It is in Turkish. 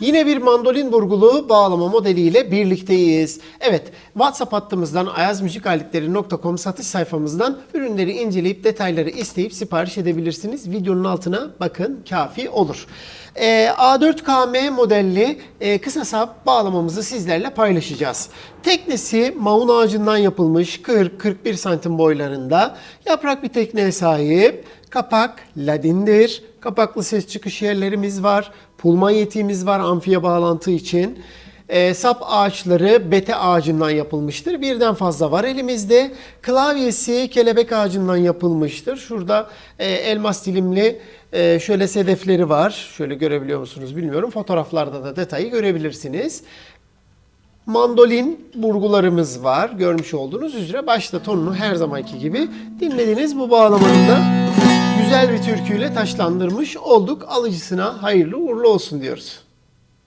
Yine bir mandolin burgulu bağlama modeliyle birlikteyiz. Evet, WhatsApp hattımızdan ayazmüzikaletleri.com satış sayfamızdan ürünleri inceleyip detayları isteyip sipariş edebilirsiniz. Videonun altına bakın kafi olur. Ee, A4KM modelli e, kısa sap bağlamamızı sizlerle paylaşacağız. Teknesi maun ağacından yapılmış 40-41 santim boylarında yaprak bir tekneye sahip. Kapak ladindir. Kapaklı ses çıkış yerlerimiz var. Pulma yetiğimiz var amfiye bağlantı için. E, sap ağaçları bete ağacından yapılmıştır. Birden fazla var elimizde. Klavyesi kelebek ağacından yapılmıştır. Şurada e, elmas dilimli e, şöyle sedefleri var. Şöyle görebiliyor musunuz bilmiyorum. Fotoğraflarda da detayı görebilirsiniz. Mandolin burgularımız var. Görmüş olduğunuz üzere başta tonunu her zamanki gibi dinlediniz. Bu bağlamanın da güzel bir türküyle taşlandırmış olduk. Alıcısına hayırlı uğurlu olsun diyoruz.